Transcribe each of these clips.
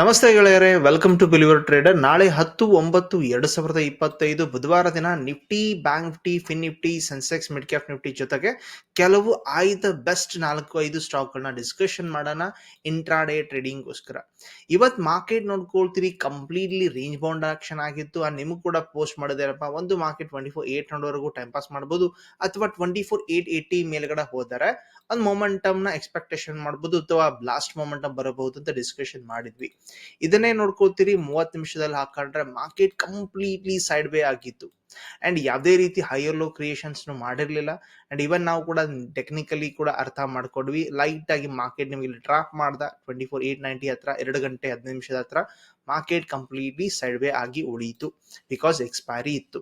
ನಮಸ್ತೆ ಗೆಳೆಯರೆ welcome to believer trader ನಾಳೆ ಹತ್ತು, ಒಂಬತ್ತು, ಎರಡು ಸಾವಿರದ ಇಪ್ಪತ್ತೈದು ಬುಧವಾರ ದಿನ Nifty bank Nifty fin Nifty Sensex mid cap Nifty ಜೊತೆಗೆ ಕೆಲವು ಆಯ್ದ ಬೆಸ್ಟ್ ನಾಲ್ಕು, ಐದು ಸ್ಟಾಕ್ಗಳನ್ನ ಡಿಸ್ಕಷನ್ ಮಾಡೋಣ ಇಂಟ್ರಾಡೇ ಟ್ರೇಡಿಂಗ್ಗೋಸ್ಕರ ಇವತ್ತು ಮಾರ್ಕೆಟ್ ನೋಡ್ಕೊಳ್ತೀರಿ ಕಂಪ್ಲೀಟ್ಲಿ ರೇಂಜ್ ಬೌಂಡ್ ಆಕ್ಷನ್ ಆಗಿತ್ತು. ಆ ನಿಮಗೂ ಕೂಡ ಪೋಸ್ಟ್ ಮಾಡಿದಾರಪ್ಪ ಒಂದು ಮಾರ್ಕೆಟ್ ಟ್ವೆಂಟಿ ಫೋರ್ ಏಟ್ ಹಂಡ್ರೆಡ್ವರೆಗೂ ಟೈಮ್ ಪಾಸ್ ಮಾಡ್ಬೋದು. ಅಥವಾ ಟ್ವೆಂಟಿ ಫೋರ್ ಏಟ್ ಏಯ್ಟಿ ಮೇಲ್ಗಡೆ ಹೋದರೆ ಒಂದು ಮೊಮೆಂಟಮ್ನ ಎಕ್ಸ್ಪೆಕ್ಟೇಷನ್ ಮಾಡ್ಬೋದು ಅಥವಾ ಬ್ಲಾಸ್ಟ್ ಮೊಮೆಂಟಮ್ ಬರಬಹುದು ಅಂತ ಡಿಸ್ಕಷನ್ ಮಾಡಿದ್ವಿ. ಇದನ್ನೇ ನೋಡ್ಕೋತೀರಿ ಮೂವತ್ತು ನಿಮಿಷದಲ್ಲಿ ಹಾಕೊಂಡ್ರೆ ಮಾರ್ಕೆಟ್ ಕಂಪ್ಲೀಟ್ಲಿ ಸೈಡ್ ವೇ ಆಗಿತ್ತು. ಅಂಡ್ ಯಾವುದೇ ರೀತಿ ಹೈಯರ್ ಲೋ ಕ್ರಿಯೇಷನ್ಸ್ ಮಾಡಿರ್ಲಿಲ್ಲ. ಅಂಡ್ ಇವನ್ ನಾವು ಕೂಡ ಟೆಕ್ನಿಕಲಿ ಕೂಡ ಅರ್ಥ ಮಾಡ್ಕೊಂಡ್ವಿ. ಲೈಟಾಗಿ ಮಾರ್ಕೆಟ್ ನಿಮಗೆ ಇಲ್ಲಿ ಡ್ರಾಪ್ ಮಾಡ್ದ ಟ್ವೆಂಟಿ ಫೋರ್ ಏಟ್ ನೈಂಟಿ ಹತ್ರ, ಎರಡು ಗಂಟೆ ಹದಿನೈದು ನಿಮಿಷದ ಹತ್ರ ಮಾರ್ಕೆಟ್ ಕಂಪ್ಲೀಟ್ಲಿ ಸೈಡ್ವೇ ಆಗಿ ಉಳಿಯಿತು. ಬಿಕಾಸ್ ಎಕ್ಸ್ಪೈರಿ ಇತ್ತು.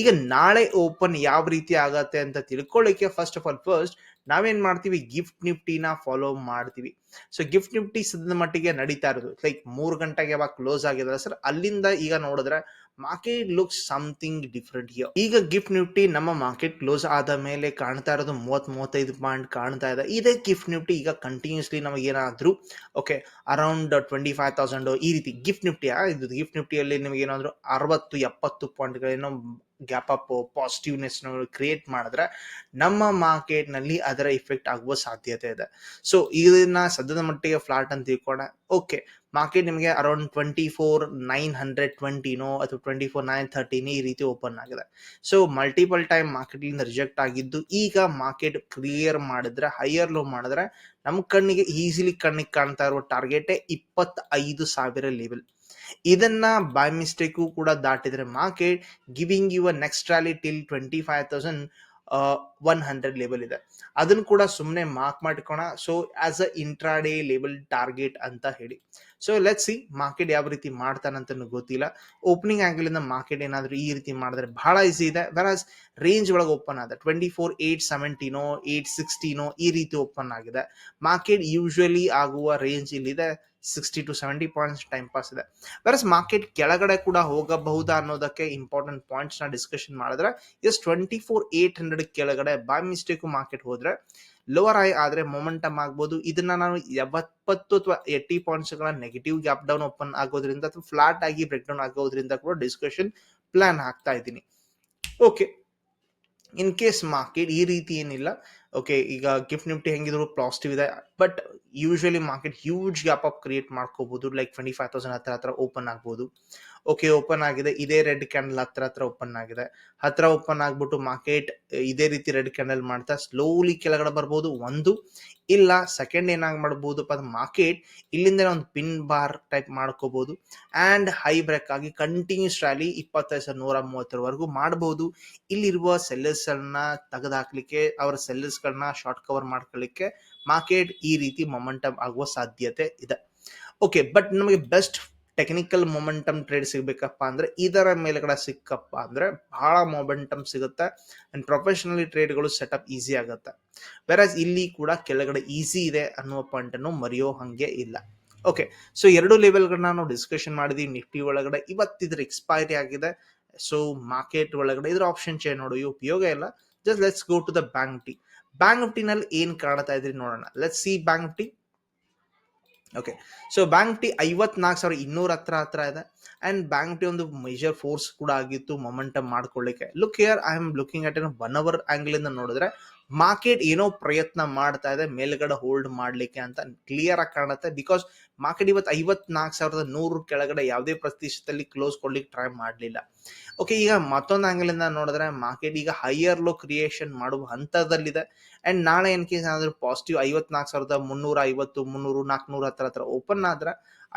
ಈಗ ನಾಳೆ ಓಪನ್ ಯಾವ ರೀತಿ ಆಗತ್ತೆ ಅಂತ ತಿಳ್ಕೊಳ್ಳಿಕ್ಕೆ ಫಸ್ಟ್ ಆಫ್ ಆಲ್ ಫಸ್ಟ್ ನಾವೇನ್ ಮಾಡ್ತೀವಿ? ಗಿಫ್ಟ್ ನಿಫ್ಟಿನ ಫಾಲೋ ಮಾಡ್ತೀವಿ. ಸೊ ಗಿಫ್ಟ್ ನಿಫ್ಟಿ ಸದ್ಯದ ಮಟ್ಟಿಗೆ ನಡೀತಾ ಇರೋದು. ಲೈಕ್ ಮೂರು ಗಂಟೆಗೆ ಯಾವಾಗ ಕ್ಲೋಸ್ ಆಗಿದೆ ಸರ್ ಅಲ್ಲಿಂದ ಈಗ ನೋಡಿದ್ರೆ ಮಾರ್ಕೆಟ್ ಲುಕ್ಸ್ ಸಮಥಿಂಗ್ ಡಿಫ್ರೆಂಟ್ ಈಗ ಗಿಫ್ಟ್ ನಿಫ್ಟಿ ನಮ್ಮ ಮಾರ್ಕೆಟ್ ಕ್ಲೋಸ್ ಆದ ಮೇಲೆ ಕಾಣ್ತಾ ಇರೋದು ಮೂವತ್ ಮೂವತ್ತೈದು ಪಾಯಿಂಟ್ ಕಾಣ್ತಾ ಇದೆ. ಇದೇ ಗಿಫ್ಟ್ ನಿಫ್ಟಿ ಈಗ ಕಂಟಿನ್ಯೂಸ್ಲಿ ನಮಗೆ ಏನಾದ್ರು okay around twenty five thousand ಈ ರೀತಿ ಗಿಫ್ಟ್ ನಿಫ್ಟಿ ಇದು ಗಿಫ್ಟ್ ನಿಫ್ಟಿಯಲ್ಲಿ ನಿಮಗೆ ಏನಾದ್ರು ಅರವತ್ತು ಎಪ್ಪತ್ತು ಪಾಯಿಂಟ್ಗಳೇನೋ ಗ್ಯಾಪ್ ಅಪ್ ಪಾಸಿಟಿವ್ನೆಸ್ ಕ್ರಿಯೇಟ್ ಮಾಡಿದ್ರೆ ನಮ್ಮ ಮಾರ್ಕೆಟ್ನಲ್ಲಿ ಅದರ ಇಫೆಕ್ಟ್ ಆಗುವ ಸಾಧ್ಯತೆ ಇದೆ. ಸೊ ಇದನ್ನ ಸದ್ಯದ ಮಟ್ಟಿಗೆ ಫ್ಲಾಟ್ ಅಂತ ತಿಳ್ಕೊಂಡ. ಓಕೆ ಮಾರ್ಕೆಟ್ ನಿಮಗೆ around twenty four nine hundred ಟ್ವೆಂಟಿನೋ ಅಥವಾ ಟ್ವೆಂಟಿ ಫೋರ್ ನೈನ್ ಥರ್ಟಿನ ಈ ರೀತಿ ಓಪನ್ ಆಗಿದೆ. ಸೊ ಮಲ್ಟಿಪಲ್ ಟೈಮ್ ಮಾರ್ಕೆಟ್ ಇಂದ ರಿಜೆಕ್ಟ್ ಆಗಿದ್ದು, ಈಗ ಮಾರ್ಕೆಟ್ ಕ್ಲಿಯರ್ ಮಾಡಿದ್ರೆ ಹೈಯರ್ ಲೋ ಮಾಡಿದ್ರೆ ನಮ್ಮ ಕಣ್ಣಿಗೆ ಈಸಿಲಿ ಕಣ್ಣಿಗೆ ಕಾಣ್ತಾ ಇರುವ ಟಾರ್ಗೆಟೇ ಇಪ್ಪತ್ತೈದು ಸಾವಿರ ಲೆವೆಲ್ ಇದನ್ನ ಬೈ ಮಿಸ್ಟೇಕು ಕೂಡ ದಾಟಿದ್ರೆ market giving you next rally till twenty five thousand one hundred level ಇದೆ. ಅದನ್ನ ಕೂಡ ಸುಮ್ಮನೆ mark ಮಾಡ್ಕೋಣ. So as a intraday level target ಅಂತ ಹೇಳಿ. ಸೊ ಲೆಟ್ ಸಿ ಮಾರ್ಕೆಟ್ ಯಾವ ರೀತಿ ಮಾಡ್ತಾನಂತ ಗೊತ್ತಿಲ್ಲ. ಓಪನಿಂಗ್ ಆಂಗಲ್ ಇಂದ ಮಾರ್ಕೆಟ್ ಏನಾದ್ರು ಈ ರೀತಿ ಮಾಡಿದ್ರೆ ಬಹಳ ಈಸಿ ಇದೆ. ವೆರಾಸ್ ರೇಂಜ್ ಒಳಗೆ ಓಪನ್ ಆದ ಟ್ವೆಂಟಿ ಫೋರ್ ಏಟ್ ಸೆವೆಂಟಿನೋ ಏಟ್ ಸಿಕ್ಸ್ಟಿನೋ ಈ ರೀತಿ ಓಪನ್ ಆಗಿದೆ. ಮಾರ್ಕೆಟ್ ಯೂಶುವಲಿ ಆಗುವ ರೇಂಜ್ ಇಲ್ಲಿದೆ. Sixty to seventy points time pass ಇದೆ. ವೆರಸ್ ಮಾರ್ಕೆಟ್ ಕೆಳಗಡೆ ಕೂಡ ಹೋಗಬಹುದಾ ಅನ್ನೋದಕ್ಕೆ ಇಂಪಾರ್ಟೆಂಟ್ ಪಾಯಿಂಟ್ಸ್ನ ಡಿಸ್ಕಷನ್ ಮಾಡಿದ್ರೆ as twenty four eight hundred ಕೆಳಗಡೆ ಬೈ ಮಿಸ್ಟೇಕ್ ಮಾರ್ಕೆಟ್ ಹೋದ್ರೆ ಲೋವರ್ ಐ ಆದ್ರೆ ಮೊಮೆಂಟಮ್ ಆಗ್ಬೋದು. ಇದನ್ನ ನಾನು ಎಪ್ಪತ್ತು ಅಥವಾ ಏಟಿ ಪಾಯಿಂಟ್ಸ್ಗಳ ನೆಗೆಟಿವ್ ಗ್ಯಾಪ್ ಡೌನ್ ಓಪನ್ ಆಗೋದ್ರಿಂದ ಅಥವಾ ಫ್ಲಾಟ್ ಆಗಿ ಬ್ರೇಕ್ ಡೌನ್ ಆಗೋದ್ರಿಂದ ಕೂಡ ಡಿಸ್ಕಷನ್ ಪ್ಲಾನ್ ಹಾಕ್ತಾ ಇದ್ದೀನಿ. ಓಕೆ ಇನ್ ಕೇಸ್ ಮಾರ್ಕೆಟ್ ಈ ರೀತಿ ಏನಿಲ್ಲ ಓಕೆ ಈಗ ಗಿಫ್ಟ್ ನಿಫ್ಟಿ ಹೆಂಗಿದ್ರು ಪಾಸಿಟಿವ್ ಇದೆ but usually market huge gap up create ಮಾಡ್ಕೋಬಹುದು ಲೈಕ್ ಟ್ವೆಂಟಿ ಫೈವ್ ತೌಸಂಡ್ ಹತ್ರ ಹತ್ರ ಓಪನ್ ಆಗ್ಬೋದು. ಓಕೆ ಓಪನ್ ಆಗಿದೆ, ಇದೇ ರೆಡ್ ಕ್ಯಾಂಡಲ್ ಹತ್ರ ಹತ್ರ ಓಪನ್ ಆಗಿದೆ. ಹತ್ರ ಓಪನ್ ಆಗ್ಬಿಟ್ಟು ಮಾರ್ಕೆಟ್ ಇದೇ ರೀತಿ ರೆಡ್ ಕ್ಯಾಂಡಲ್ ಮಾಡ್ತಾ ಸ್ಲೋಲಿ ಕೆಳಗಡೆ ಬರ್ಬೋದು, ಒಂದು. ಇಲ್ಲ ಸೆಕೆಂಡ್ ಏನಾಗಿ ಮಾಡ್ಬೋದು ಮಾರ್ಕೆಟ್ ಇಲ್ಲಿಂದ ಒಂದು ಪಿನ್ ಬಾರ್ ಟೈಪ್ ಮಾಡ್ಕೋಬಹುದು ಅಂಡ್ ಹೈ ಬ್ರೇಕ್ ಆಗಿ ಕಂಟಿನ್ಯೂಸ್ ರ್ಯಾಲಿ ಇಪ್ಪತ್ತೈದು ಸಾವಿರ ನೂರ ಮೂವತ್ತರವರೆಗೂ ಮಾಡಬಹುದು ಇಲ್ಲಿರುವ ಸೆಲ್ಲರ್ಸ್ ಅನ್ನ ತೆಗೆದಾಕ್ಲಿಕ್ಕೆ, ಅವರ ಸೆಲ್ಲರ್ಸ್ ಗಳನ್ನ ಶಾರ್ಟ್ ಕವರ್ ಮಾಡ್ಕೊಳ್ಳಿಕ್ಕೆ ಮಾರ್ಕೆಟ್ ಈ ರೀತಿ ಮೊಮೆಂಟಮ್ ಆಗುವ ಸಾಧ್ಯತೆ ಇದೆ. ಓಕೆ ಬಟ್ ನಮಗೆ ಬೆಸ್ಟ್ ಟೆಕ್ನಿಕಲ್ ಮೊಮೆಂಟಮ್ ಟ್ರೇಡ್ ಸಿಗಬೇಕಪ್ಪ ಅಂದ್ರೆ ಇದರ ಮೇಲ್ಗಡೆ ಸಿಕ್ಕಪ್ಪ ಅಂದ್ರೆ ಬಹಳ ಮೊಮೆಂಟಮ್ ಸಿಗುತ್ತೆ ಅಂಡ್ ಪ್ರೊಫೆಷನಲಿ ಟ್ರೇಡ್ಗಳು ಸೆಟಪ್ ಈಸಿ ಆಗುತ್ತೆ. ವೆರಾಸ್ ಇಲ್ಲಿ ಕೂಡ ಕೆಳಗಡೆ ಈಸಿ ಇದೆ ಅನ್ನುವ ಪಾಯಿಂಟ್ ಅನ್ನು ಮರೆಯೋ ಹಾಗೆ ಇಲ್ಲ. ಓಕೆ ಸೊ ಎರಡು ಲೆವೆಲ್ಗಳನ್ನ ನಾವು ಡಿಸ್ಕಷನ್ ಮಾಡಿದ್ವಿ. ನಿಫ್ಟಿ ಒಳಗಡೆ ಇವತ್ತಿದ್ರ ಎಕ್ಸ್ಪೈರಿ ಆಗಿದೆ. ಸೊ ಮಾರ್ಕೆಟ್ ಒಳಗಡೆ ಇದ್ರ ಆಪ್ಷನ್ ಚೇಂಜ್ ನೋಡು ಉಪಯೋಗ ಇಲ್ಲ. Just let's go to the bank Nifty bank ನಿಫ್ಟಿನಲ್ಲಿ ಏನ್ ಕಾಣ್ತಾ ಇದ್ರಿ ನೋಡೋಣ. Let see bank Nifty okay so bank Nifty ಐವತ್ನಾಲ್ಕು ಸಾವಿರ ಇನ್ನೂರ ಹತ್ರ ಹತ್ರ ಇದೆ. ಅಂಡ್ ಬ್ಯಾಂಕ್ ನಿಫ್ಟಿ ಒಂದು ಮೇಜರ್ ಫೋರ್ಸ್ ಕೂಡ ಆಗಿತ್ತು ಮೊಮೆಂಟಮ್ ಮಾಡ್ಕೊಳ್ಳಿಕ್ಕೆ. Look here I am looking at one hour angle ಇಂದ ನೋಡಿದ್ರೆ ಮಾರ್ಕೆಟ್ ಏನೋ ಪ್ರಯತ್ನ ಮಾಡ್ತಾ ಇದೆ, ಮೇಲ್ಗಡೆ ಹೋಲ್ಡ್ ಮಾಡ್ಲಿಕ್ಕೆ ಅಂತ ಕ್ಲಿಯರ್ ಆಗಿ ಕಾಣುತ್ತೆ. ಬಿಕಾಸ್ ಮಾರ್ಕೆಟ್ ಇವತ್ತು ಐವತ್ನಾಲ್ಕು ಸಾವಿರದ ನೂರು ಕೆಳಗಡೆ ಯಾವುದೇ ಪ್ರತಿಶತದಲ್ಲಿ ಕ್ಲೋಸ್ ಕೊಡ್ಲಿಕ್ಕೆ ಟ್ರೈ ಮಾಡಲಿಲ್ಲ. ಓಕೆ ಈಗ ಮತ್ತೊಂದು ಆಂಗಲ್ ಇಂದ ನೋಡಿದ್ರೆ ಮಾರ್ಕೆಟ್ ಈಗ ಹೈಯರ್ ಲೋ ಕ್ರಿಯೇಷನ್ ಮಾಡುವ ಹಂತದಲ್ಲಿದೆ. ಅಂಡ್ ನಾಳೆ ಏನ್ ಕೇಸ್ ಏನಾದರೂ ಪಾಸಿಟಿವ್ ಐವತ್ನಾಲ್ಕು ಸಾವಿರದ ಮುನ್ನೂರ ಐವತ್ತು, ಮುನ್ನೂರು ನಾಲ್ಕುನೂರ ಹತ್ರ ಹತ್ರ ಓಪನ್ ಆದ್ರೆ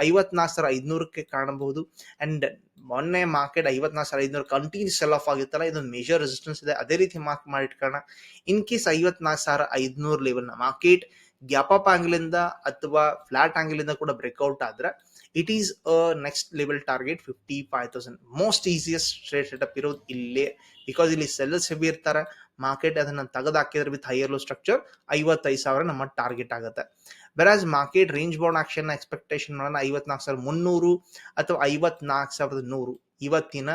ಐವತ್ನಾಲ್ಕು ಸಾವಿರ ಐದ್ನೂರಕ್ಕೆ ಕಾಣಬಹುದು. ಅಂಡ್ ಮೊನ್ನೆ ಮಾರ್ಕೆಟ್ ಐವತ್ನಾಲ್ಕು ಸಾವಿರ ಐದ್ನೂರು ಕಂಟಿನ್ಯೂ ಸೆಲ್ ಆಫ್ ಆಗಿತ್ತಲ್ಲ ಇದೊಂದು ಮೇಜರ್ ರೆಸಿಸ್ಟೆನ್ಸ್ ಇದೆ. ಅದೇ ರೀತಿ ಮಾರ್ಕ್ ಮಾಡಿಟ್ಕೋಣ ಇನ್ ಕೇಸ್ ಐವತ್ನಾಲ್ಕು ಸಾವಿರ ಐದ್ನೂರು level market gap up angle ಇಂದ ಅಥವಾ ಫ್ಲಾಟ್ ಆಂಗಲ್ ಇಂದ ಕೂಡ ಬ್ರೇಕ್ಔಟ್ ಆದ್ರೆ it is a next level target fifty five thousand most easiest straight setup ಇರೋದು ಇಲ್ಲಿ. ಬಿಕಾಸ್ ಇಲ್ಲಿ ಸೆಲ್ಲರ್ಸ್ ಹೆವಿ ಇರ್ತಾರೆ ಮಾರ್ಕೆಟ್ ಅದನ್ನ ತೆಗೆದು ಹಾಕಿದ್ರೆ ವಿತ್ ಹೈಯರ್ ಲೋ ಸ್ಟ್ರಕ್ಚರ್ ಐವತ್ತೈದು ಸಾವಿರ ನಮ್ಮ ಟಾರ್ಗೆಟ್ ಆಗುತ್ತೆ. Whereas market range bound action expectation ಮಾಡೋಣ ಐವತ್ನಾಲ್ಕು ಸಾವಿರದ ಮುನ್ನೂರು ಅಥವಾ ಐವತ್ನಾಲ್ಕು ಸಾವಿರದ ನೂರು. ಇವತ್ತಿನ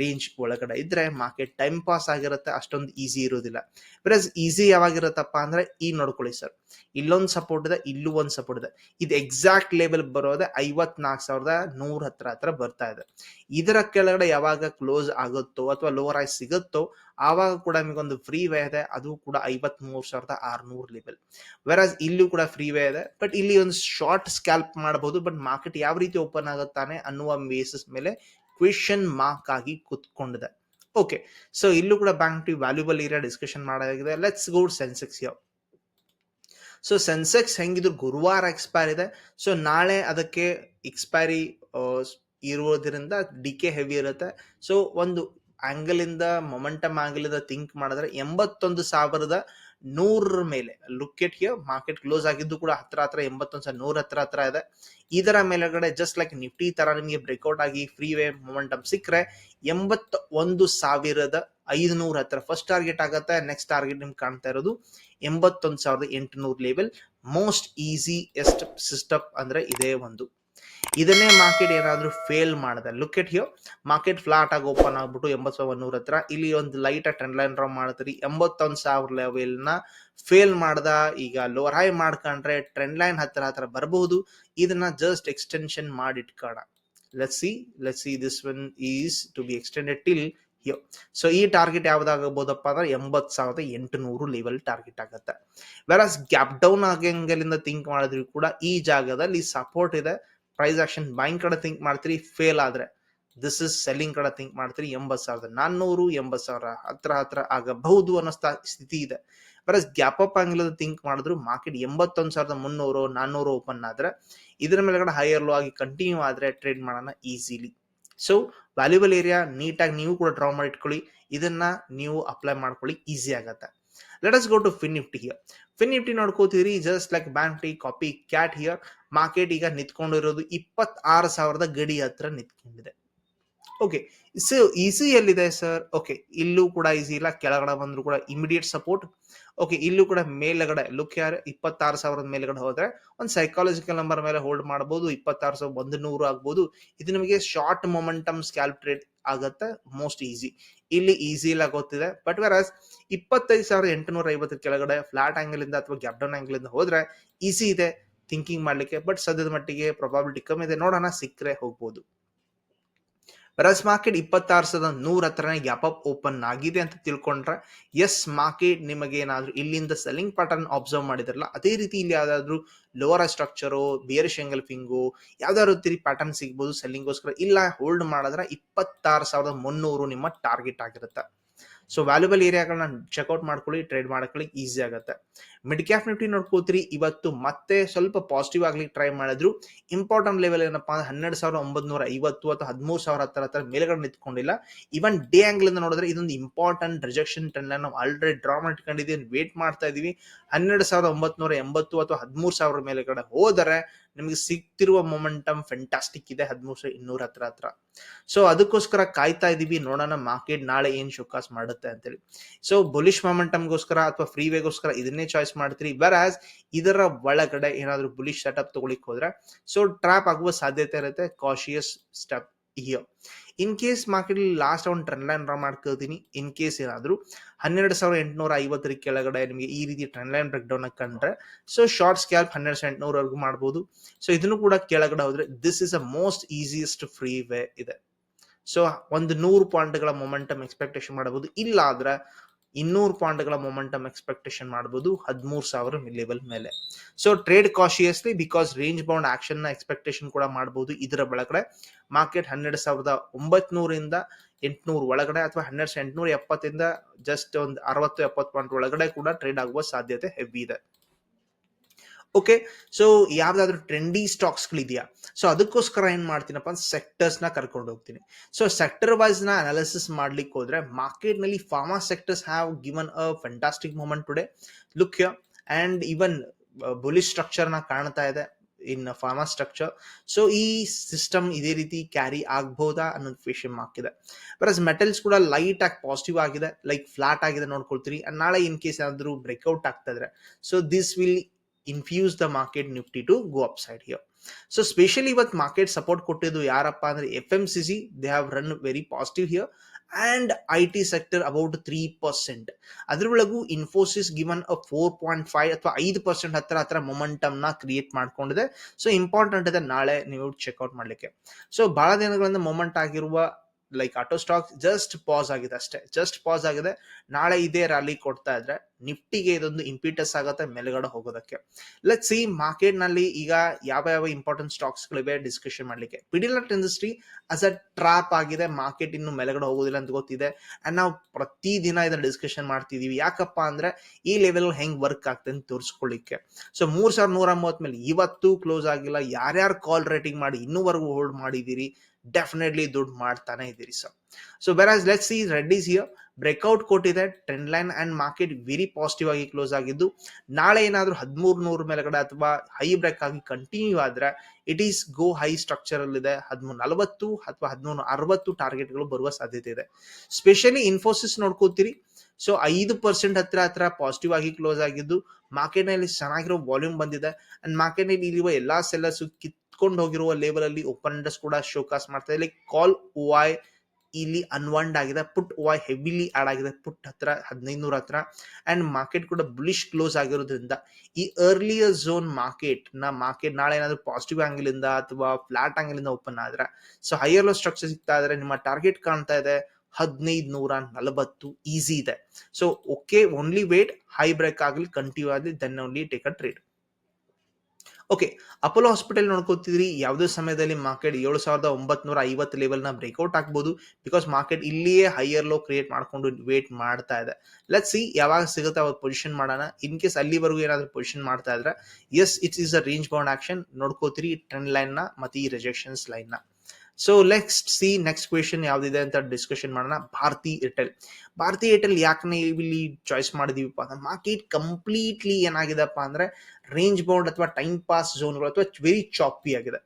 ರೇಂಜ್ ಒಳಗಡೆ ಇದ್ರೆ ಮಾರ್ಕೆಟ್ ಟೈಮ್ ಪಾಸ್ ಆಗಿರುತ್ತೆ, ಅಷ್ಟೊಂದು ಈಸಿ ಇರೋದಿಲ್ಲ. ಬಿಕಾಸ್ ಈಸಿ ಯಾವಾಗಿರುತ್ತಪ್ಪ ಅಂದ್ರೆ, ಈ ನೋಡ್ಕೊಳ್ಳಿ ಸರ್ ಇಲ್ಲೊಂದು ಸಪೋರ್ಟ್ ಇದೆ, ಇಲ್ಲೂ ಒಂದು ಸಪೋರ್ಟ್ ಇದೆ. ಇದು ಎಕ್ಸಾಕ್ಟ್ ಲೆವೆಲ್ ಬರೋದೆ ಐವತ್ನಾಲ್ಕು ಸಾವಿರದ ನೂರ ಹತ್ರ ಹತ್ರ ಬರ್ತಾ ಇದೆ. ಇದರ ಕೆಳಗಡೆ ಯಾವಾಗ ಕ್ಲೋಸ್ ಆಗುತ್ತೋ ಅಥವಾ ಲೋವರ್ ಆಗಿ ಸಿಗುತ್ತೋ, ಆವಾಗ ಕೂಡ ನಿಮಗೊಂದು ಫ್ರೀ ವೇ ಇದೆ, ಅದು ಕೂಡ ಐವತ್ ಮೂರು ಸಾವಿರದ ಆರ್ನೂರು ಲೆವೆಲ್ ವೆರಾಸ್ ಇಲ್ಲೂ ಕೂಡ ಫ್ರೀ ವೇ ಇದೆ ಬಟ್ ಇಲ್ಲಿ ಒಂದು ಶಾರ್ಟ್ ಸ್ಕ್ಯಾಲ್ಪ್ ಮಾಡಬಹುದು ಬಟ್ ಮಾರ್ಕೆಟ್ ಯಾವ ರೀತಿ ಓಪನ್ ಆಗುತ್ತಾನೆ ಅನ್ನುವ ಬೇಸಿಸ್ ಮೇಲೆ ಕ್ವಿಶನ್ ಮಾರ್ಕ್ ಆಗಿ ಕುತ್ಕೊಂಡಿದೆ. ಓಕೆ ಸೊ ಇಲ್ಲೂ ಕೂಡ bank to valuable area discussion ಮಾಡಾಗಿದೆ. Let's go Sensex ಯಾವ ಸೊ ಸೆನ್ಸೆಕ್ಸ್ ಹೆಂಗಿದ್ರು ಗುರುವಾರ ಎಕ್ಸ್ಪೈರ್ ಇದೆ. ಸೊ ನಾಳೆ ಅದಕ್ಕೆ ಎಕ್ಸ್ಪೈರಿ ಇರೋದ್ರಿಂದ ಡಿಕೆ ಹೆವಿ ಇರುತ್ತೆ. ಸೊ ಒಂದು ಆಂಗಲ್ ಇಂದ ಮೊಮೆಂಟಮ್ ಇಂದ ಥಿಂಕ್ ಮಾಡಿದ್ರೆ ಎಂಬತ್ತೊಂದು ಸಾವಿರದ ನೂರರ ಮೇಲೆ. Look at here market close ಆಗಿದ್ದು ಕೂಡ ಹತ್ರ ಹತ್ರ, ಎಂಬತ್ತೊಂದು ಸಾವಿರ, ನೂರ ಹತ್ರ ಹತ್ರ ಇದೆ. ಇದರ ಮೇಲೆಗಡೆ ಜಸ್ಟ್ ಲೈಕ್ ನಿಫ್ಟಿ ತರ ನಿಮಗೆ ಬ್ರೇಕ್ಔಟ್ ಆಗಿ ಫ್ರೀ ವೇ ಮೊಮೆಂಟಮ್ ಸಿಕ್ಕರೆ ಎಂಬತ್ತ ಒಂದು ಸಾವಿರದ ಐದುನೂರ ಹತ್ರ ಫಸ್ಟ್ ಟಾರ್ಗೆಟ್ ಆಗುತ್ತೆ ನೆಕ್ಸ್ಟ್ ಟಾರ್ಗೆಟ್ ನಿಮ್ಗೆ ಕಾಣ್ತಾ ಇರೋದು ಎಂಬತ್ತೊಂದು ಸಾವಿರದ ಎಂಟುನೂರು ಲೆವೆಲ್ ಮೋಸ್ಟ್ ಈಸಿಯೆಸ್ಟ್ ಸಿಸ್ಟಮ್ ಅಂದ್ರೆ ಇದೇ ಒಂದು. ಇದನ್ನೇ ಮಾರ್ಕೆಟ್ ಏನಾದರೂ ಫೇಲ್ ಮಾಡಿದೆ. Look at here market flat ಆಗಿ ಓಪನ್ ಆಗ್ಬಿಟ್ಟು ಎಂಬತ್ ಸಾವಿರ ನೂರ ಹತ್ರ. ಇಲ್ಲಿ ಒಂದು ಲೈಟ್ ಟ್ರೆಂಡ್ ಲೈನ್ ಡ್ರಾ ಮಾಡ್ತೀರಿ. ಎಂಬತ್ತೊಂದು ಸಾವಿರ ಲೆವೆಲ್ನ ಫೇಲ್ ಮಾಡ್ದ. ಈಗ ಲೋವರ್ ಹೈ ಮಾಡ್ಕೊಂಡ್ರೆ ಟ್ರೆಂಡ್ ಲೈನ್ ಹತ್ರ ಹತ್ರ ಬರಬಹುದು. ಇದನ್ನ ಜಸ್ಟ್ ಎಕ್ಸ್ಟೆನ್ಷನ್ ಮಾಡಿ ಇಟ್ಕೋಣ let see let see this one is to be extended till so ಈ ಟಾರ್ಗೆಟ್ ಯಾವ್ದಾಗಬಹುದಪ್ಪ ಅಂದ್ರೆ ಎಂಬತ್ ಸಾವಿರದ ಎಂಟುನೂರು ಲೆವೆಲ್ ಟಾರ್ಗೆಟ್ ಆಗುತ್ತೆ. ವೆರಾಸ್ ಗ್ಯಾಪ್ ಡೌನ್ ಆಗಂಗಲಿಂದ ಥಿಂಕ್ ಮಾಡಿದ್ರು ಕೂಡ ಈ ಜಾಗದಲ್ಲಿ ಸಪೋರ್ಟ್ ಇದೆ. ಪ್ರೈಸ್ ಆಕ್ಷನ್ ಬೈಂಗ್ ಕಡೆ ಥಿಂಕ್ ಮಾಡ್ತೀರಿ ಫೇಲ್ ಆದ್ರೆ. ದಿಸ್ ಇಸ್ ಸೆಲ್ಲಿಂಗ್ ಕಡೆ ಥಿಂಕ್ ಮಾಡ್ತೀರಿ, ಎಂಬತ್ತು ಸಾವಿರದ. ನಾನ್ನೂರು ಎಂಬತ್ತು ಸಾವಿರ, ಹತ್ರ ಹತ್ರ ಆಗಬಹುದು ಅನ್ನೋ ಸ್ಥಿತಿ ಇದೆ. ಬರಸ್ ಗ್ಯಾಪ್ ಅಪ್ ಆಗಿಲ್ಲ ಥಿಂಕ್ ಮಾಡಿದ್ರು ಮಾರ್ಕೆಟ್ ಎಂಬತ್ತೊಂದು ಸಾವಿರದ ಮುನ್ನೂರು, ನಾನ್ನೂರು ಓಪನ್ ಆದ್ರೆ, ಇದರ ಮೇಲ್ಗಡೆ ಹೈಯರ್ ಲೋ ಆಗಿ ಕಂಟಿನ್ಯೂ ಆದ್ರೆ ಟ್ರೇಡ್ ಮಾಡೋಣ ಈಸಿಲಿ ಸೊ ವ್ಯಾಲ್ಯೂಬಲ್ ಏರಿಯಾ ನೀಟಾಗಿ ನೀವು ಕೂಡ ಡ್ರಾ ಮಾಡಿ ಇಟ್ಕೊಳ್ಳಿ ಇದನ್ನ ನೀವು ಅಪ್ಲೈ ಮಾಡ್ಕೊಳ್ಳಿ ಈಸಿ ಆಗತ್ತೆ. Let us go to fin Nifty here fin Nifty ನೋಡ್ಕೋತೀರಿ just like bank to copy cat here market ಈಗ ನಿಂತ್ಕೊಂಡಿರೋದು ಇಪ್ಪತ್ತಾರು ಸಾವಿರದ ಗಡಿ ಹತ್ರ ನಿಂತ್ಕೊಂಡಿದೆ. ಓಕೆ ಸೊ ಈಸಿ ಎಲ್ಲಿದೆ ಸರ್ ಓಕೆ ಇಲ್ಲೂ ಕೂಡ ಈಸಿ ಇಲ್ಲ, ಕೆಳಗಡೆ ಬಂದ್ರು ಕೂಡ ಇಮಿಡಿಯೇಟ್ ಸಪೋರ್ಟ್ ಓಕೆ ಇಲ್ಲೂ ಕೂಡ ಮೇಲ್ಗಡೆ ಲುಕ್ ಯಾರು ಇಪ್ಪತ್ತಾರು ಸಾವಿರದ ಮೇಲ್ಗಡೆ ಹೋದ್ರೆ ಒಂದು ಸೈಕಾಲಜಿಕಲ್ ನಂಬರ್ ಮೇಲೆ ಹೋಲ್ಡ್ ಮಾಡಬಹುದು ಇಪ್ಪತ್ತಾರು ಸಾವಿರದ ಒಂದು ನೂರು ಆಗ್ಬೋದು. ಇದು ನಿಮಗೆ ಶಾರ್ಟ್ ಮೊಮೆಂಟಮ್ ಸ್ಕ್ಯಾಲ್ಪ್ ಟ್ರೇಡ್ ಆಗತ್ತೆ ಮೋಸ್ಟ್ ಈಸಿ ಇಲ್ಲಿ ಈಸಿ ಇಲ್ಲ ಗೊತ್ತಿದೆ. ಬಟ್ ವೆರಸ್ ಇಪ್ಪತ್ತೈದು ಸಾವಿರದ ಎಂಟುನೂರ ಐವತ್ತರ ಕೆಳಗಡೆ ಫ್ಲಾಟ್ ಆಂಗಲ್ ಇಂದ ಅಥವಾ ಗ್ಯಾಪ್ ಡೌನ್ ಆಂಗಲ್ ಇಂದ ಹೋದ್ರೆ ಈಸಿ ಇದೆ ಥಿಂಕಿಂಗ್ ಮಾಡ್ಲಿಕ್ಕೆ. ಬಟ್ ಸದ್ಯದ ಮಟ್ಟಿಗೆ ಪ್ರೊಬಾಬಿಲಿಟಿ ಕಮ್ಮಿ ಇದೆ. ನೋಡೋಣ, ಸಿಕ್ಕರೆ ಹೋಗ್ಬೋದು. ವೆರಸ್ ಮಾರ್ಕೆಟ್ ಇಪ್ಪತ್ತಾರು ಸಾವಿರದ ನೂರ ಹತ್ರನೇ ಅಪ್ ಓಪನ್ ಆಗಿದೆ ಅಂತ ತಿಳ್ಕೊಂಡ್ರೆ ಎಸ್ ಮಾರ್ಕೆಟ್ ನಿಮಗೆ ಏನಾದರೂ ಇಲ್ಲಿಂದ ಸೆಲ್ಲಿಂಗ್ ಪ್ಯಾಟರ್ನ್ ಅಬ್ಸರ್ವ್ ಮಾಡಿದ್ರಲ್ಲ, ಅದೇ ರೀತಿ ಇಲ್ಲಿ ಯಾವ್ದಾದ್ರು lower structure bearish engulfing ಯಾವ್ದಾದ್ರು ರೀತಿ ಪ್ಯಾಟರ್ನ್ ಸಿಗ್ಬೋದು ಸೆಲ್ಲಿಂಗೋಸ್ಕರ ಇಲ್ಲ ಹೋಲ್ಡ್ ಮಾಡಿದ್ರೆ ಇಪ್ಪತ್ತಾರು ಸಾವಿರದ ಮುನ್ನೂರು ನಿಮ್ಮ ಟಾರ್ಗೆಟ್ ಆಗಿರುತ್ತೆ. ಸೊ ವ್ಯಾಲ್ಯೂಬಲ್ ಏರಿಯಾಗಳನ್ನ ಚೆಕ್ಔಟ್ ಮಾಡ್ಕೊಳ್ಳಿ ಟ್ರೇಡ್ ಮಾಡ್ಕೊಳ್ಳಿ ಈಸಿ ಆಗುತ್ತೆ. ಮಿಡ್ ಕ್ಯಾಪ್ ನಿಫ್ಟಿ ನೋಡ್ಕೋತೀರಿ ಇವತ್ತು ಮತ್ತೆ ಸ್ವಲ್ಪ ಪಾಸಿಟಿವ್ ಆಗ್ಲಿಕ್ಕೆ ಟ್ರೈ ಮಾಡಿದ್ರು. ಇಂಪಾರ್ಟೆಂಟ್ ಲೆವೆಲ್ ಏನಪ್ಪಾ ಅಂದ್ರೆ ಹನ್ನೆರಡು ಸಾವಿರದ ಒಂಬತ್ನೂರ ಐವತ್ತು ಅಥವಾ ಹದಿಮೂರು ಸಾವಿರ ಹತ್ತರ ಹತ್ರ ಮೇಲ್ಗಡೆ ನಿಂತ್ಕೊಂಡಿಲ್ಲ. ಇವನ್ ಡೇ ಆಂಗಲ್ ಇಂದ ನೋಡಿದ್ರೆ ಇದೊಂದು ಇಂಪಾರ್ಟೆಂಟ್ ರಿಜೆಕ್ಷನ್ ಟ್ರೆಂಡ್ ನಾವು ಆಲ್ರೆಡಿ ಡ್ರಾ ಮಾಡ್ಕೊಂಡಿದ್ದೀವಿ ವೇಟ್ ಮಾಡ್ತಾ ಇದೀವಿ. ಹನ್ನೆರಡು ಸಾವಿರದ ಒಂಬತ್ನೂರ ಎಂಬತ್ತು ಅಥವಾ ಹದಿಮೂರು ಸಾವಿರ ಮೇಲೆಗಡೆ ಹೋದರೆ ನಿಮಗೆ ಸಿಗ್ತಿರುವ ಮೊಮೆಂಟಮ್ ಫೆಂಟಾಸ್ಟಿಕ್ ಇದೆ ಹದಿಮೂರು ಸಾವಿರ ಇನ್ನೂರ ಹತ್ರ ಹತ್ರ. ಸೊ ಅದಕ್ಕೋಸ್ಕರ ಕಾಯ್ತಾ ಇದೀವಿ, ನೋಡೋಣ ಮಾರ್ಕೆಟ್ ನಾಳೆ ಏನ್ ಶೋಕಾಸ್ ಮಾಡುತ್ತೆ ಅಂತೇಳಿ. ಸೊ ಬುಲಿಶ್ ಮೊಮೆಂಟಮ್ಗೋಸ್ಕರ ಅಥವಾ ಫ್ರೀ ವೇಗೋಸ್ಕರ ಇದನ್ನೇ ಚಾಯ್ಸ್ ಮಾಡ್ತೀರಿ. ಆಸ್ ಇದರ ಒಳಗಡೆ ಏನಾದ್ರು ಬುಲಿಶ್ ಸೆಟಪ್ ತಗೊಳಿಕ್ ಹೋದ್ರೆ ಸೊ ಟ್ರಾಪ್ ಆಗುವ ಸಾಧ್ಯತೆ ಇರುತ್ತೆ. Cautious step here in case market last ಒಂದು ಟ್ರೆಂಡ್ ಲೈನ್ ಡ್ರಾ ಮಾಡ್ಕೊಳ್ತೀನಿ ಇನ್ ಕೇಸ್ ಏನಾದ್ರು ಹನ್ನೆರಡು ಸಾವಿರ ಎಂಟುನೂರ ಐವತ್ತರ ಕೆಳಗಡೆ ನಿಮಗೆ ಈ ರೀತಿ ಟ್ರೆಂಡ್ ಲೈನ್ ಬ್ರೇಕ್ ಡೌನ್ ಕಂಡ್ರೆ ಸೊ ಶಾರ್ಟ್ ಸ್ಕ್ಯಾಲ್ಪ್ ಹನ್ನೆರಡು ಸಾವಿರದ ಎಂಟುನೂರವರೆಗೂ ಮಾಡ್ಬೋದು. ಸೊ ಇದನ್ನು ಕೂಡ ಕೆಳಗಡೆ ಹೋದ್ರೆ this is a most easiest free way ಇದೆ. ಸೊ ಒಂದು ನೂರು ಪಾಯಿಂಟ್ಗಳ ಮೊಮೆಂಟಮ್ ಎಕ್ಸ್ಪೆಕ್ಟೇಷನ್ ಮಾಡಬಹುದು. ಇಲ್ಲ ಇನ್ನೂರು ಪಾಯಿಂಟ್ಗಳ ಮೊಮೆಂಟಮ್ ಎಕ್ಸ್ಪೆಕ್ಟೇಷನ್ ಮಾಡಬಹುದು ಹದಿಮೂರು ಸಾವಿರ ಲೆವೆಲ್ ಮೇಲೆ. So trade cautiously because range bound ಆಕ್ಷನ್ನ expectation ಕೂಡ ಮಾಡಬಹುದು ಇದರ ಒಳಗಡೆ. ಮಾರ್ಕೆಟ್ ಹನ್ನೆರಡು ಸಾವಿರದ ಒಂಬತ್ನೂರಿಂದ ಎಂಟುನೂರು ಒಳಗಡೆ ಅಥವಾ ಹನ್ನೆರಡು ಎಂಟುನೂರ ಎಪ್ಪತ್ತಿಂದ ಜಸ್ಟ್ ಒಂದು ಅರವತ್ತು ಎಪ್ಪತ್ತು ಪಾಯಿಂಟ್ ಒಳಗಡೆ ಕೂಡ ಟ್ರೇಡ್ ಆಗುವ ಸಾಧ್ಯತೆ ಹೆವಿ ಇದೆ. ಓಕೆ ಸೊ ಯಾವ್ದಾದ್ರು ಟ್ರೆಂಡಿ ಸ್ಟಾಕ್ಸ್ ಇದೆಯಾ ಸೊ ಅದಕ್ಕೋಸ್ಕರ ಏನ್ ಮಾಡ್ತೀನಪ್ಪ ಸೆಕ್ಟರ್ಸ್ನ ಕರ್ಕೊಂಡು ಹೋಗ್ತೀನಿ. ಸೊ ಸೆಕ್ಟರ್ ವೈಸ್ನ ಅನಾಲಿಸಿಸ್ ಮಾಡ್ಲಿಕ್ಕೆ ಹೋದ್ರೆ ಮಾರ್ಕೆಟ್ನಲ್ಲಿ pharma sectors have given a fantastic moment today look and even bullish ಸ್ಟ್ರಕ್ಚರ್ನ ಕಾಣ್ತಾ ಇದೆ ಇನ್ ಫಾರ್ಮಾ ಸ್ಟ್ರಕ್ಚರ್ ಸೊ ಈ ಸಿಸ್ಟಮ್ ಇದೇ ರೀತಿ ಕ್ಯಾರಿ ಆಗ್ಬಹುದಾ ಅನ್ನೋದು ಕ್ವೆಶನ್ ಮಾರ್ಕ್ ಇದೆ. ಬರಸ್ ಮೆಟಲ್ಸ್ ಕೂಡ ಲೈಟ್ ಆಗಿ ಪಾಸಿಟಿವ್ ಆಗಿದೆ ಲೈಕ್ ಫ್ಲಾಟ್ ಆಗಿದೆ ನೋಡ್ಕೊಳ್ತೀರಿ. ನಾಳೆ ಇನ್ ಕೇಸ್ ಏನಾದ್ರು ಬ್ರೇಕ್ಔಟ್ ಆಗ್ತಾ ಇದ್ರೆ so this will infuse the market Nifty to go up side here so specially ಇವತ್ತು ಮಾರ್ಕೆಟ್ ಸಪೋರ್ಟ್ ಕೊಟ್ಟಿದ್ದು ಯಾರಪ್ಪ ಅಂದ್ರೆ F M C C they have run very positive here and I T sector about three percent ಅದರೊಳಗೂ Infosys given a four point five ಅಥವಾ ಐದು percent ಹತ್ರ ಹತ್ರ ಮೊಮೆಂಟಮ್ನ create ಮಾಡ್ಕೊಂಡಿದೆ. ಸೊ ಇಂಪಾರ್ಟೆಂಟ್ ಇದೆ, ನಾಳೆ ನೀವು ಚೆಕ್ಔಟ್ ಮಾಡಲಿಕ್ಕೆ. ಸೊ ಬಹಳ ದಿನಗಳಿಂದ ಮೊಮೆಂಟ್ ಆಗಿರುವ like auto stock just pass ಆಗಿದೆ ಅಷ್ಟೇ. ಜಸ್ಟ್ ಪಾಸ್ ಆಗಿದೆ. ನಾಳೆ ಇದೇ ರ್ಯಾಲಿ ಕೊಡ್ತಾ ಇದ್ರೆ ನಿಫ್ಟಿಗೆ ಇದೊಂದು ಇಂಪಿಟಸ್ ಆಗುತ್ತೆ ಮೇಲ್ಗಡೆ ಹೋಗೋದಕ್ಕೆ. ಲೆಟ್ ಸಿ ಮಾರ್ಕೆಟ್ನಲ್ಲಿ ಈಗ ಯಾವ ಯಾವ ಇಂಪಾರ್ಟೆಂಟ್ ಸ್ಟಾಕ್ಸ್ ಗಳಿವೆ ಡಿಸ್ಕಷನ್ ಮಾಡ್ಲಿಕ್ಕೆ. Pidilite industry as a trap ಆಗಿದೆ. ಮಾರ್ಕೆಟ್ ಇನ್ನು ಮೇಲ್ಗಡೆ ಹೋಗೋದಿಲ್ಲ ಅಂತ ಗೊತ್ತಿದೆ. ಅಂಡ್ ನಾವು ಪ್ರತಿ ದಿನ ಇದನ್ನ ಡಿಸ್ಕಷನ್ ಮಾಡ್ತಿದೀವಿ. ಯಾಕಪ್ಪ ಅಂದ್ರೆ ಈ ಲೆವೆಲ್ ಹೆಂಗ್ ವರ್ಕ್ ಆಗ್ತದೆ ಅಂತ ತೋರಿಸ್ಕೊಳ್ಳಿಕ್ಕೆ ಸೊ ಮೂರ್ ಸಾವಿರದ ನೂರ ಮೂವತ್ ಮೇಲೆ ಇವತ್ತು ಕ್ಲೋಸ್ ಆಗಿಲ್ಲ. ಯಾರ್ಯಾರು ಕಾಲ್ ರೇಟಿಂಗ್ ಮಾಡಿ ಇನ್ನೂವರೆಗೂ ಹೋಲ್ಡ್ ಮಾಡಿದಿರಿ ಡೆಫಿನೆಟ್ಲಿ ದುಡ್ಡು ಮಾಡ್ತಾನೆ ಇದ್ದೀರಿ sir so whereas let see is here breakout ಕೊಟ್ಟಿದೆ trend line and market very positive ಆಗಿ ಕ್ಲೋಸ್ ಆಗಿದ್ದು, ನಾಳೆ ಏನಾದರೂ ಹದಿಮೂರು ನೂರು ಮೇಲ್ಗಡೆ ಅಥವಾ ಹೈ ಬ್ರೇಕ್ ಆಗಿ ಕಂಟಿನ್ಯೂ ಆದ್ರೆ it is go high structure ಇದೆ. ಹದಿಮೂರು ನಲವತ್ತು ಅಥವಾ ಹದಿಮೂರು ಅರವತ್ತು ಟಾರ್ಗೆಟ್ಗಳು ಬರುವ ಸಾಧ್ಯತೆ ಇದೆ. ಸ್ಪೆಷಲಿ ಇನ್ಫೋಸಿಸ್ ನೋಡ್ಕೋತೀರಿ. ಸೊ ಐದು ಪರ್ಸೆಂಟ್ ಹತ್ರ ಹತ್ರ ಪಾಸಿಟಿವ್ ಆಗಿ ಕ್ಲೋಸ್ ಆಗಿದ್ದು ಮಾರ್ಕೆಟ್ನಲ್ಲಿ ಚೆನ್ನಾಗಿರೋ ವಾಲ್ಯೂಮ್ ಬಂದಿದೆ. ಅಂಡ್ ಮಾರ್ಕೆಟ್ನಲ್ಲಿ ಇರುವ ಎಲ್ಲಾ ಸೆಲ್ಲರ್ಸ್ ಕಿತ್ಕೊಂಡು ಹೋಗಿರುವ ಲೇಬಲ್ ಅಲ್ಲಿ ಓಪನ್ ಇಂಟ್ರೆಸ್ಟ್ ಕೂಡ ಶೋಕಾಸ್ ಮಾಡ್ತಾ ಇದೆ. ಲೈಕ್ ಕಾಲ್ ವಾಯ್ ಇಲ್ಲಿ ಅನ್ವಂಡ್ ಆಗಿದೆ. ಪುಟ್ ವಾಯ್ ಹೆವಿಲಿ ಆಡ್ ಆಗಿದೆ. ಪುಟ್ ಹತ್ರ ಹದಿನೈದು ನೂರ ಹತ್ರ. ಅಂಡ್ ಮಾರ್ಕೆಟ್ ಕೂಡ ಬುಲಿಶ್ ಕ್ಲೋಸ್ ಆಗಿರೋದ್ರಿಂದ ಈ ಅರ್ಲಿಯರ್ ಝೋನ್ ಮಾರ್ಕೆಟ್ನ ಮಾರ್ಕೆಟ್ ನಾಳೆ ಏನಾದ್ರು ಪಾಸಿಟಿವ್ ಆಂಗಲ್ ಇಂದ ಅಥವಾ ಫ್ಲಾಟ್ ಆಂಗಲ್ ಇಂದ ಓಪನ್ ಆದ್ರೆ ಸೊ ಹೈಯರ್ ಲೋ ಸ್ಟ್ರಕ್ಚರ್ ಸಿಗ್ತಾ ಇದ್ರೆ ನಿಮ್ಮ ಟಾರ್ಗೆಟ್ ಕಾಣ್ತಾ ಇದೆ. ಹದಿನೈದು ನೂರ ನಲವತ್ತು ಈಸಿ ಇದೆ. So okay only wait high break ಆಗಲಿ ಕಂಟಿನ್ಯೂ ಆಗಲಿ then only take a trade okay Apollo hospital ನೋಡ್ಕೋತಿದ್ರಿ, ಯಾವುದೇ ಸಮಯದಲ್ಲಿ ಮಾರ್ಕೆಟ್ ಏಳು ಸಾವಿರದ ಒಂಬತ್ನೂರ ಐವತ್ತು ಲೆವೆಲ್ನ ಬ್ರೇಕ್ಔಟ್ ಆಗ್ಬೋದು ಬಿಕಾಸ್ ಮಾರ್ಕೆಟ್ ಇಲ್ಲಿಯೇ ಹೈಯರ್ ಲೋ ಕ್ರಿಯೇಟ್ ಮಾಡ್ಕೊಂಡು ವೇಟ್ ಮಾಡ್ತಾ ಇದೆ. ಲೆಟ್ ಸಿ ಯಾವಾಗ ಸಿಗುತ್ತೆ ಅವಾಗ ಪೊಸಿಷನ್ ಮಾಡೋಣ. ಇನ್ ಕೇಸ್ ಅಲ್ಲಿವರೆಗೂ ಏನಾದ್ರು ಪೊಸಿಷನ್ ಮಾಡ್ತಾ ಇದ್ರೆ as it's is a range bound action ನೋಡ್ಕೋತೀರಿ trend ಲೈನ್ನ ಮತ್ತೆ ಈ ರಿಜೆಕ್ಷನ್ಸ್ ಲೈನ್ನ. So next see next question ಯಾವ್ದಿದೆ ಅಂತ ಡಿಸ್ಕಷನ್ ಮಾಡೋಣ. ಭಾರತಿ ಏರ್ಟೆಲ್ ಭಾರತಿ ಏರ್ಟೆಲ್ ಯಾಕೆ ನೀವು ಇಲ್ಲಿ ಚಾಯ್ಸ್ ಮಾಡಿದೀವಿಪ್ಪ ಅಂದ್ರೆ ಮಾರ್ಕೆಟ್ ಕಂಪ್ಲೀಟ್ಲಿ ಏನಾಗಿದೆಪ್ಪ ಅಂದ್ರೆ ರೇಂಜ್ ಬೌಂಡ್ ಅಥವಾ ಟೈಮ್ ಪಾಸ್ ಝೋನ್ಗಳು ಅಥವಾ ವೆರಿ ಚಾಪಿ ಆಗಿದೆ.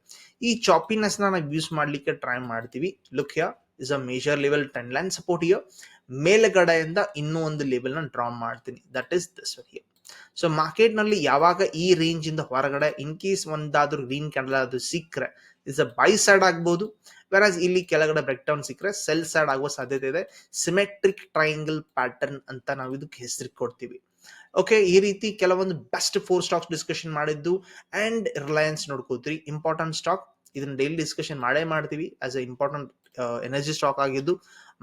ಈ ಚಾಪಿನೆಸ್ ನಾವು ಯೂಸ್ ಮಾಡ್ಲಿಕ್ಕೆ ಟ್ರೈ ಮಾಡ್ತೀವಿ. Look here is a major level trend line support here ಮೇಲ್ಗಡೆಯಿಂದ ಇನ್ನೂ ಒಂದು ಲೆವೆಲ್ನ ಡ್ರಾ ಮಾಡ್ತೀನಿ. That is this here so ಮಾರ್ಕೆಟ್ನಲ್ಲಿ ಯಾವಾಗ ಈ ರೇಂಜ್ ಇಂದ ಹೊರಗಡೆ ಇನ್ ಕೇಸ್ ಒಂದಾದ್ರೂ ಗ್ರೀನ್ ಕ್ಯಾಂಡಲ್ ಅದು ಸಿಕ್ಕರೆ ಇಸ್ ಅ ಬೈ ಸೈಡ್ ಆಗ್ಬೋದು. ವೆರಾಸ್ ಇಲ್ಲಿ ಕೆಳಗಡೆ ಬ್ರೇಕ್ ಡೌನ್ ಸಿಕ್ಕರೆ ಸೆಲ್ ಸೈಡ್ ಆಗುವ ಸಾಧ್ಯತೆ ಇದೆ. ಸಿಮೆಟ್ರಿಕ್ ಟ್ರಯಾಂಗಲ್ ಪ್ಯಾಟರ್ನ್ ಅಂತ ನಾವು ಇದಕ್ಕೆ ಹೆಸರು ಕೊಡ್ತೀವಿ. ಓಕೆ ಈ ರೀತಿ ಕೆಲವೊಂದು ಬೆಸ್ಟ್ ಫೋರ್ ಸ್ಟಾಕ್ಸ್ ಡಿಸ್ಕಷನ್ ಮಾಡಿದ್ದು ಅಂಡ್ ರಿಲಯನ್ಸ್ ನೋಡ್ಕೋತೀರಿ ಇಂಪಾರ್ಟೆಂಟ್ ಸ್ಟಾಕ್ ಇದನ್ನ ಡೈಲಿ ಡಿಸ್ಕಷನ್ ಮಾಡೇ ಮಾಡ್ತೀವಿ. As a important energy stock ಆಗಿದ್ದು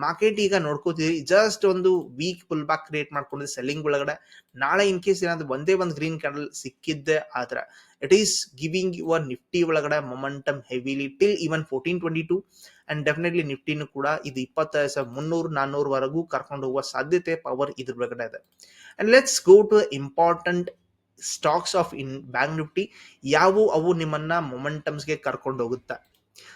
ಮಾರ್ಕೆಟ್ ಈಗ ನೋಡ್ಕೋತೀವಿ ಜಸ್ಟ್ ಒಂದು ವೀಕ್ ಪುಲ್ ಬ್ಯಾಕ್ ಕ್ರಿಯೇಟ್ ಮಾಡ್ಕೊಂಡಿದೆ ಸೆಲ್ಲಿಂಗ್ ಒಳಗಡೆ. ನಾಳೆ ಇನ್ ಕೇಸ್ ಏನಾದ್ರು ಒಂದೇ ಒಂದು ಗ್ರೀನ್ ಕ್ಯಾಂಡಲ್ ಸಿಕ್ಕಿದ್ದೆ ಆತರ it is giving your Nifty ಒಳಗಡೆ momentum heavily till even fourteen twenty two and definitely ನಿಫ್ಟಿನು ಕೂಡ ಇದು ಇಪ್ಪತ್ತೈದು ಸಾವಿರ, ಮುನ್ನೂರು ನಾನ್ನೂರವರೆಗೂ ಕರ್ಕೊಂಡು ಹೋಗುವ ಸಾಧ್ಯತೆ ಪವರ್ ಇದ್ರ ಒಳಗಡೆ ಇದೆ. And let's go to important stocks of in bank Nifty ಯಾವ ಅವು ನಿಮ್ಮನ್ನ ಮೊಮೆಂಟಮ್ಸ್ಗೆ ಕರ್ಕೊಂಡು ಹೋಗುತ್ತೆ?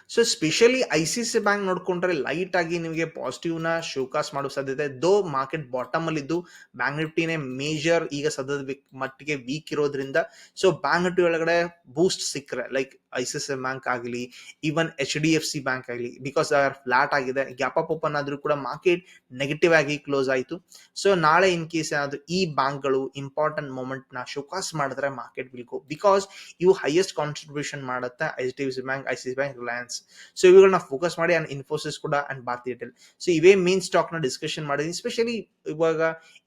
So specially I C C bank ನೋಡ್ಕೊಂಡ್ರೆ ಲೈಟ್ ಆಗಿ ನಿಮಗೆ ಪಾಸಿಟಿವ್ನ ಶೋಕಾಸ್ ಮಾಡೋ ಸಾಧ್ಯತೆ ದೋ ಮಾರ್ಕೆಟ್ ಬಾಟಮ್ ಅಲ್ಲಿ ಇದ್ದು ಬ್ಯಾಂಕ್ ನಿಫ್ಟಿನೇ ಮೇಜರ್ ಈಗ ಸದ್ಯದ ಮಟ್ಟಿಗೆ ವೀಕ್ ಇರೋದ್ರಿಂದ ಸೊ ಬ್ಯಾಂಕ್ ನಿಫ್ಟಿ ಒಳಗಡೆ ಬೂಸ್ಟ್ ಸಿಕ್ಕರೆ ಲೈಕ್ ಐ ಬ್ಯಾಂಕ್ ಆಗಲಿ even H D F C bank ಆಗಲಿ ಬಿಕಾಸ್ ಆರ್ ಫ್ಲಾಟ್ ಆಗಿದೆ ಗ್ಯಾಪ್ ಅಪ್ ಓಪನ್ ಆದ್ರೂ ಕೂಡ ಮಾರ್ಕೆಟ್ ನೆಗೆಟಿವ್ ಆಗಿ ಕ್ಲೋಸ್ ಆಯಿತು. ಸೊ ನಾಳೆ ಇನ್ ಕೇಸ್ ಏನಾದ್ರು ಈ ಬ್ಯಾಂಕ್ಗಳು ಇಂಪಾರ್ಟೆಂಟ್ ಮೂಮೆಂಟ್ನ ಶೋಕಾಸ್ ಮಾಡಿದ್ರೆ ಮಾರ್ಕೆಟ್ ಗೋ ಬಿಕಾಸ್ ಇವು ಹೈಯೆಸ್ಟ್ ಕಾಂಟ್ರಿಬ್ಯೂಷನ್ ಮಾಡುತ್ತೆ H D F C bank I C bank Reliance so ಇವುಗಳನ್ನ ಫೋಕಸ್ ಮಾಡಿ ಅಂಡ್ ಇನ್ಫೋಸಿಸ್ ಕೂಡ ಅಂಡ್ ಭಾರತಿ ಏರ್ಟೆಲ್ ಸೊ ಇವೇ ಮೇನ್ ಸ್ಟಾಕ್ನ ಡಿಸ್ಕಷನ್ ಮಾಡಿದೀನಿ ಸ್ಪೆಷಲಿ ಇವಾಗ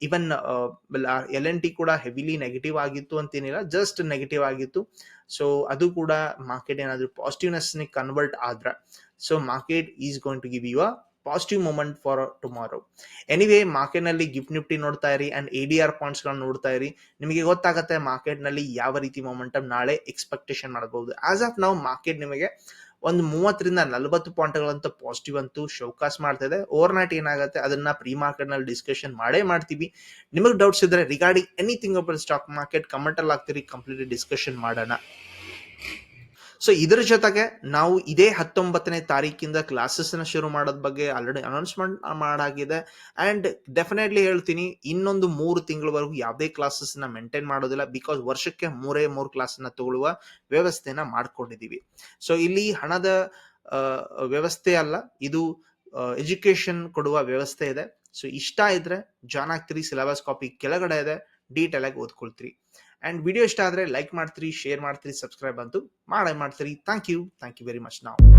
ಇವನ್ ಎಲ್ ಎನ್ ಟಿ ಕೂಡ ಹೆವಿಲಿ ನೆಗೆಟಿವ್ ಆಗಿತ್ತು ಅಂತೇನಿಲ್ಲ ಜಸ್ಟ್ ನೆಗೆಟಿವ್ ಆಗಿತ್ತು. ಸೊ ಅದು ಕೂಡ ಮಾರ್ಕೆಟ್ ಏನಾದರೂ ಪಾಸಿಟಿವ್ನೆಸ್ ಕನ್ವರ್ಟ್ ಆದ್ರೆ so market is going to give you a positive moment for tomorrow anyway ಮಾರ್ಕೆಟ್ನಲ್ಲಿ ಗಿಫ್ಟ್ ನಿಫ್ಟಿ ನೋಡ್ತಾ ಇರಿ and A D R points ಗಳನ್ನ ನೋಡ್ತಾ ಇರಿ. ನಿಮಗೆ ಗೊತ್ತಾಗುತ್ತೆ ಮಾರ್ಕೆಟ್ನಲ್ಲಿ ಯಾವ ರೀತಿ ಮೊಮೆಂಟಮ್ ನಾಳೆ ಎಕ್ಸ್ಪೆಕ್ಟೇಷನ್ ಮಾಡಬಹುದು ಆಸ್ ಆಫ್ ನಾವು ಮಾರ್ಕೆಟ್ ನಿಮಗೆ ಒಂದು ಮೂವತ್ತರಿಂದ ನಲವತ್ತು ಪಾಯಿಂಟ್ಗಳಂತ ಪಾಸಿಟಿವ್ ಅಂತೂ ಶೋಕಾಸ್ ಮಾಡ್ತಾ ಇದೆ. ಓವರ್ ನೈಟ್ ಏನಾಗುತ್ತೆ ಅದನ್ನ ಪ್ರೀ ಮಾರ್ಕೆಟ್ನಲ್ಲಿ ಡಿಸ್ಕಷನ್ ಮಾಡೇ ಮಾಡ್ತೀವಿ. ನಿಮಗೆ ಡೌಟ್ಸ್ ಇದ್ರೆ regarding anything about stock market comment ಅಲ್ಲಿ ಹಾಕ್ತೀರಿ ಕಂಪ್ಲೀಟ್ ಡಿಸ್ಕಷನ್ ಮಾಡೋಣ. ಸೊ ಇದರ ಜೊತೆಗೆ ನಾವು ಇದೇ ಹತ್ತೊಂಬತ್ತನೇ ತಾರೀಕಿಂದ ಕ್ಲಾಸಸ್ನ ಶುರು ಮಾಡೋದ್ ಬಗ್ಗೆ ಆಲ್ರೆಡಿ ಅನೌನ್ಸ್ಮೆಂಟ್ ಮಾಡಾಗಿದೆ. ಅಂಡ್ ಡೆಫಿನೆಟ್ಲಿ ಹೇಳ್ತೀನಿ, ಇನ್ನೊಂದು ಮೂರು ತಿಂಗಳವರೆಗೂ ಯಾವುದೇ ಕ್ಲಾಸಸ್ನ ಮೇಂಟೈನ್ ಮಾಡೋದಿಲ್ಲ ಬಿಕಾಸ್ ವರ್ಷಕ್ಕೆ ಮೂರೇ ಮೂರು ಕ್ಲಾಸ್ನ ತಗೊಳ್ಳುವ ವ್ಯವಸ್ಥೆನ ಮಾಡ್ಕೊಂಡಿದ್ದೀವಿ ಸೊ ಇಲ್ಲಿ ಹಣದ ವ್ಯವಸ್ಥೆ ಅಲ್ಲ, ಇದು ಎಜುಕೇಶನ್ ಕೊಡುವ ವ್ಯವಸ್ಥೆ ಇದೆ. ಸೊ ಇಷ್ಟ ಇದ್ರೆ ಜಾನ್ ಆಗ್ತೀರಿ ಸಿಲೆಬಸ್ ಕಾಪಿ ಕೆಳಗಡೆ ಇದೆ. ಡೀಟೇಲ್ ಆಗಿ ಓದ್ಕೊಳ್ತೀರಿ. ಆ್ಯಂಡ್ ವಿಡಿಯೋ ಇಷ್ಟ ಆದರೆ ಲೈಕ್ ಮಾಡ್ತೀರಿ ಶೇರ್ ಮಾಡ್ತೀರಿ ಸಬ್ಸ್ಕ್ರೈಬ್ ಅಂತೂ ಮಾಡೇ ಮಾಡ್ತೀರಿ. Thank you thank you very much ನಾವು